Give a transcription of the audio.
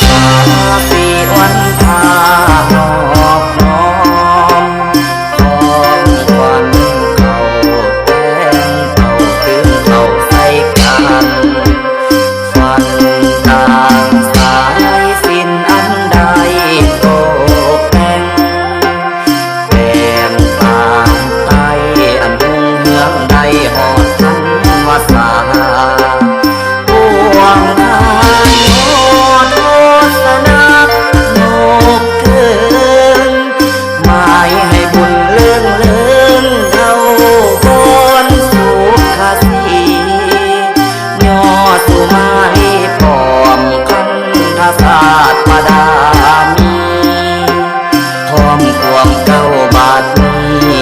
สาปีวันาดมาดามีทองควงเก้าบาทนี้